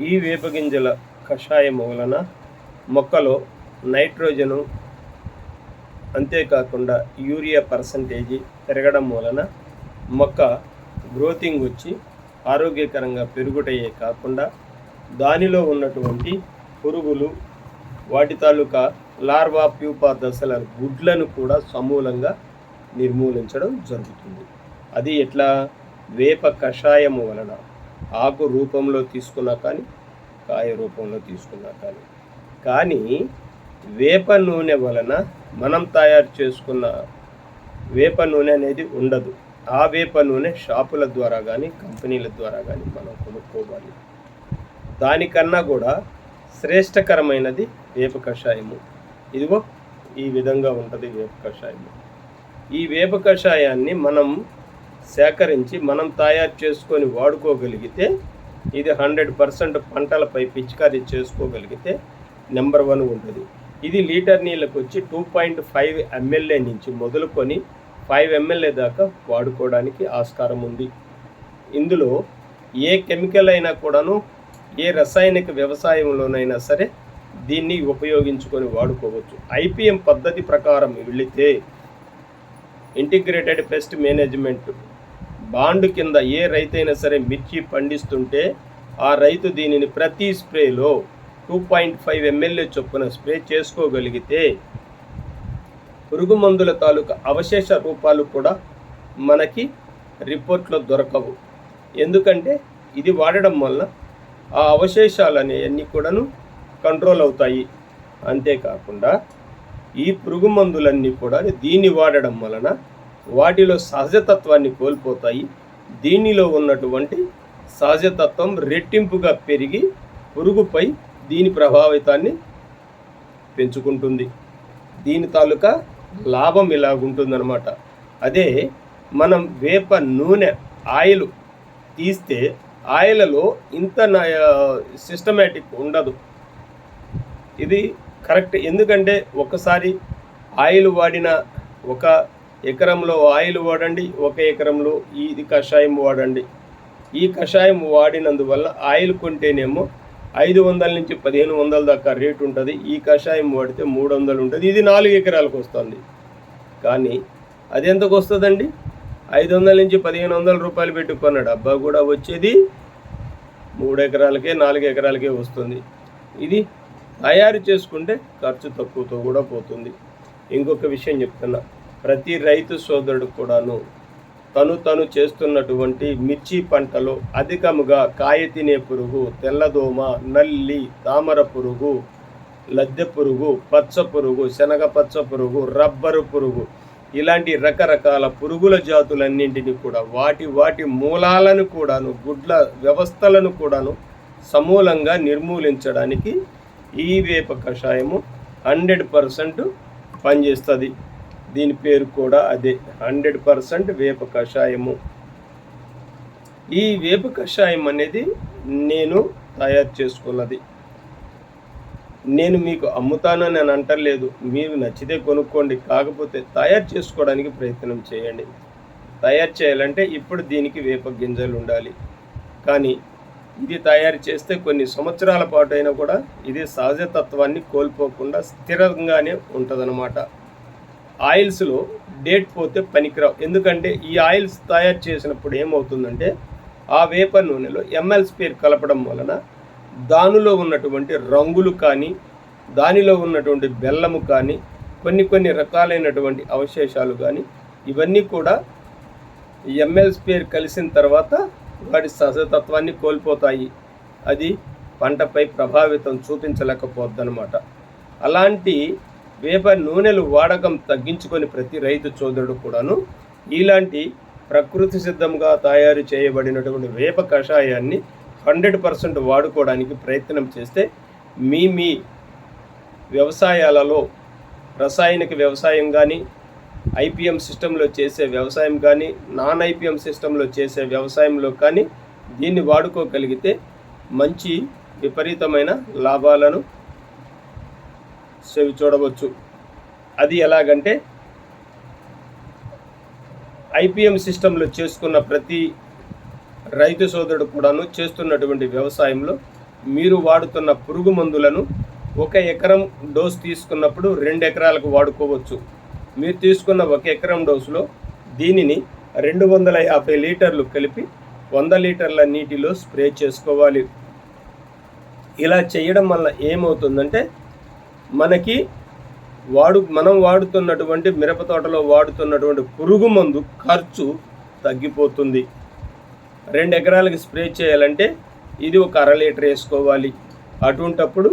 ఈ వేపగింజల కషాయం వలన మొక్కలో నైట్రోజను అంతేకాకుండా యూరియా పర్సంటేజీ పెరగడం వలన మొక్క గ్రోతింగ్ వచ్చి ఆరోగ్యకరంగా పెరుగుటయే కాకుండా దానిలో ఉన్నటువంటి పురుగులు వాటి తాలూకా లార్వా ప్యూపా దశల గుడ్లను కూడా సమూలంగా నిర్మూలించడం జరుగుతుంది. అది ఎట్లా? వేప కషాయము వలన. ఆకు రూపంలో తీసుకున్నా కానీ కాయ రూపంలో తీసుకున్నా కానీ. కానీ వేప నూనె వలన మనం తయారు చేసుకున్న వేప నూనె అనేది ఉండదు. ఆ వేప నూనె షాపుల ద్వారా కానీ కంపెనీల ద్వారా కానీ మనం కొనుక్కోవాలి. దానికన్నా కూడా శ్రేష్టకరమైనది వేప కషాయము. ఇదిగో ఈ విధంగా ఉంటుంది వేప కషాయము. ఈ వేప కషాయాన్ని మనం సేకరించి మనం తయారు చేసుకొని వాడుకోగలిగితే ఇది హండ్రెడ్ పర్సెంట్ పంటలపై పిచికారీ చేసుకోగలిగితే నెంబర్ వన్ ఉంటుంది. ఇది లీటర్ నీళ్ళకు వచ్చి టూ పాయింట్ ఫైవ్ ఎంఎల్ఏ నుంచి మొదలుకొని ఫైవ్ ఎంఎల్ఏ దాకా వాడుకోవడానికి ఆస్కారం ఉంది. ఇందులో ఏ కెమికల్ అయినా కూడాను ఏ రసాయనిక వ్యవసాయంలోనైనా సరే దీన్ని ఉపయోగించుకొని వాడుకోవచ్చు. ఐపీఎం పద్ధతి ప్రకారం వెళితే ఇంటిగ్రేటెడ్ పెస్ట్ మేనేజ్మెంట్ బాండ్ కింద ఏ రైతైనా సరే మిర్చి పండిస్తుంటే ఆ రైతు దీనిని ప్రతి స్ప్రేలో టూ పాయింట్ ఫైవ్ ఎమ్మెల్యే చొప్పున స్ప్రే చేసుకోగలిగితే పురుగు మందుల తాలూకా అవశేష రూపాలు కూడా మనకి రిపోర్ట్లో దొరకవు. ఎందుకంటే ఇది వాడడం వల్ల ఆ అవశేషాలు అనేవన్నీ కూడాను కంట్రోల్ అవుతాయి. అంతేకాకుండా ఈ పురుగు మందులన్నీ కూడా దీన్ని వాడడం వలన వాటిలో సహజతత్వాన్ని కోల్పోతాయి. దీనిలో ఉన్నటువంటి సహజతత్వం రెట్టింపుగా పెరిగి పురుగుపై దీని ప్రభావితాన్ని పెంచుకుంటుంది. దీని తాలూకా లాభం ఇలాగుంటుందన్నమాట. అదే మనం వేప నూనె ఆయిల్ తీస్తే ఆయిలలో ఇంత సిస్టమేటిక్ ఉండదు. ఇది కరెక్ట్. ఎందుకంటే ఒకసారి ఆయిల్ వాడిన ఒక ఎకరంలో ఆయిల్ వాడండి ఒక ఎకరంలో ఇది కషాయం వాడండి. ఈ కషాయం వాడినందువల్ల ఆయిల్ కొంటేనేమో ఐదు వందల నుంచి పదిహేను వందల దాకా రేటు ఉంటుంది. ఈ కషాయం వాడితే మూడు వందలు ఉంటుంది. ఇది నాలుగు ఎకరాలకు వస్తుంది. కానీ అది ఎంతకు వస్తుందండి? ఐదు వందల నుంచి పదిహేను వందల రూపాయలు పెట్టుకున్న డబ్బా కూడా వచ్చేది మూడు ఎకరాలకే నాలుగు ఎకరాలకే వస్తుంది. ఇది తయారు చేసుకుంటే ఖర్చు తక్కువతో కూడా పోతుంది. ఇంకొక విషయం చెప్తున్నా. ప్రతి రైతు సోదరుడు కూడాను తను తను చేస్తున్నటువంటి మిర్చి పంటలో అధికముగా కాయ తినే పురుగు తెల్లదోమ నల్లి తామర పురుగు లద్దె పురుగు పచ్చ పురుగు శనగ పచ్చ పురుగు రబ్బరు పురుగు ఇలాంటి రకరకాల పురుగుల జాతులన్నింటినీ కూడా వాటి వాటి మూలాలను కూడాను గుడ్ల వ్యవస్థలను కూడాను సమూలంగా నిర్మూలించడానికి ఈ వేప కషాయము హండ్రెడ్ పర్సెంట్ పనిచేస్తుంది. దీని పేరు కూడా అదే. హండ్రెడ్ పర్సెంట్ వేప కషాయము. ఈ వేప కషాయం అనేది నేను తయారు చేసుకున్నది. నేను మీకు అమ్ముతానని అని అంటలేదు. మీరు నచ్చితే కొనుక్కోండి. కాకపోతే తయారు చేసుకోవడానికి ప్రయత్నం చేయండి. తయారు చేయాలంటే ఇప్పుడు దీనికి వేప గింజలు ఉండాలి. కానీ ఇది తయారు చేస్తే కొన్ని సంవత్సరాల పాటు అయినా కూడా ఇది సహజతత్వాన్ని కోల్పోకుండా స్థిరంగానే ఉంటుందన్నమాట. ఆయిల్స్లో డేట్ పోతే పనికిరావు. ఎందుకంటే ఈ ఆయిల్స్ తయారు చేసినప్పుడు ఏమవుతుందంటే ఆ వేప నూనెలో ఎంఎల్ స్పేర్ కలపడం వలన దానిలో ఉన్నటువంటి రంగులు కానీ దానిలో ఉన్నటువంటి బెల్లము కానీ కొన్ని కొన్ని రకాలైనటువంటి అవశేషాలు కానీ ఇవన్నీ కూడా ఎంఎల్ స్పేర్ కలిసిన తర్వాత వాటి సహజతత్వాన్ని కోల్పోతాయి. అది పంటపై ప్రభావితం చూపించలేకపోద్దనమాట అలాంటి వేప నూనెలు వాడకం తగ్గించుకొని ప్రతి రైతు సోదరుడు కూడాను ఇలాంటి ప్రకృతి సిద్ధంగా తయారు చేయబడినటువంటి వేప కషాయాన్ని హండ్రెడ్ పర్సెంట్ వాడుకోవడానికి ప్రయత్నం చేస్తే మీ మీ వ్యవసాయాలలో రసాయనిక వ్యవసాయం కానీ ఐపీఎం సిస్టంలో చేసే వ్యవసాయం కానీ నాన్ ఐపీఎం సిస్టంలో చేసే వ్యవసాయంలో కానీ దీన్ని వాడుకోగలిగితే మంచి విపరీతమైన లాభాలను చెవి చూడవచ్చు. అది ఎలాగంటే ఐపీఎం సిస్టంలో చేసుకున్న ప్రతి రైతు సోదరుడు కూడాను చేస్తున్నటువంటి వ్యవసాయంలో మీరు వాడుతున్న పురుగు మందులను ఒక ఎకరం డోస్ తీసుకున్నప్పుడు రెండు ఎకరాలకు వాడుకోవచ్చు. మీరు తీసుకున్న ఒక ఎకరం డోసులో దీనిని రెండు వందల యాభై లీటర్లు కలిపి వంద లీటర్ల నీటిలో స్ప్రే చేసుకోవాలి. ఇలా చేయడం వల్ల ఏమవుతుందంటే మనకి వాడు మనం వాడుతున్నటువంటి మిరప తోటలో వాడుతున్నటువంటి పురుగు మందు ఖర్చు తగ్గిపోతుంది. రెండు ఎకరాలకి స్ప్రే చేయాలంటే ఇది ఒక అర లీటర్ వేసుకోవాలి. అటువంటప్పుడు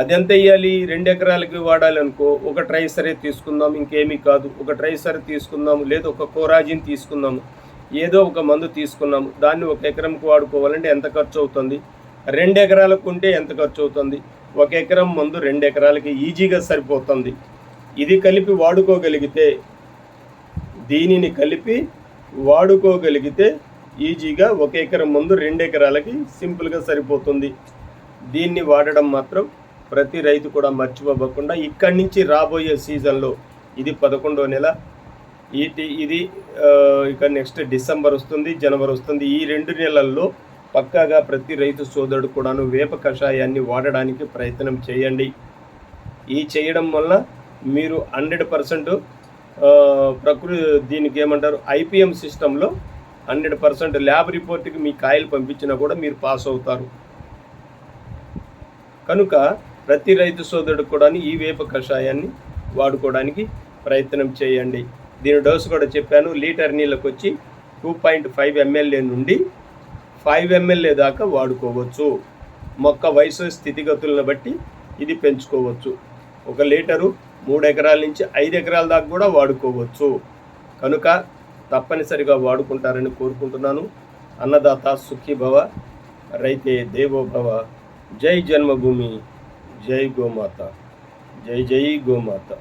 అది ఎంత వేయాలి? రెండు ఎకరాలకి వాడాలి అనుకో ఒక ట్రైసరే తీసుకుందాం ఇంకేమీ కాదు. ఒక ట్రై సరే తీసుకుందాము లేదా ఒక కోరాజిన్ తీసుకుందాము. ఏదో ఒక మందు తీసుకున్నాము. దాన్ని ఒక ఎకరంకి వాడుకోవాలంటే ఎంత ఖర్చు అవుతుంది? రెండు ఎకరాలకు ఉంటే ఎంత ఖర్చు అవుతుంది? ఒక ఎకరం మందు రెండు ఎకరాలకి ఈజీగా సరిపోతుంది. ఇది కలిపి వాడుకోగలిగితే దీనిని కలిపి వాడుకోగలిగితే ఈజీగా ఒక ఎకరం మందు రెండు ఎకరాలకి సింపుల్గా సరిపోతుంది. దీన్ని వాడడం మాత్రం ప్రతి రైతు కూడా మర్చిపోకుండా ఇక్కడి నుంచి రాబోయే సీజన్లో ఇది పదకొండో నెల. ఇది ఇది ఇక నెక్స్ట్ డిసెంబర్ వస్తుంది జనవరి వస్తుంది. ఈ రెండు నెలల్లో పక్కాగా ప్రతి రైతు సోదరుడు కూడాను వేప కషాయాన్ని వాడడానికి ప్రయత్నం చేయండి. ఈ చేయడం వల్ల మీరు హండ్రెడ్ పర్సెంట్ ప్రకృతి దీనికి ఏమంటారు ఐపీఎం సిస్టంలో హండ్రెడ్ పర్సెంట్ ల్యాబ్ రిపోర్ట్కి మీ కాయలు పంపించినా కూడా మీరు పాస్ అవుతారు. కనుక ప్రతి రైతు సోదరుడు కూడా ఈ వేప కషాయాన్ని వాడుకోవడానికి ప్రయత్నం చేయండి. దీని డోసు కూడా చెప్పాను లీటర్ నీళ్ళకు వచ్చి టూ పాయింట్ ఫైవ్ ఎంఎల్ఏ నుండి ఫైవ్ ఎంఎల్ఏ దాకా వాడుకోవచ్చు. మొక్క వయసు స్థితిగతులను బట్టి ఇది పెంచుకోవచ్చు. ఒక లీటరు మూడు ఎకరాల నుంచి ఐదు ఎకరాల దాకా కూడా వాడుకోవచ్చు. కనుక తప్పనిసరిగా వాడుకుంటారని కోరుకుంటున్నాను. అన్నదాత సుఖీభవ రైతే దేవోభవ. జై జన్మభూమి. జై గోమాత. జై జై గోమాత.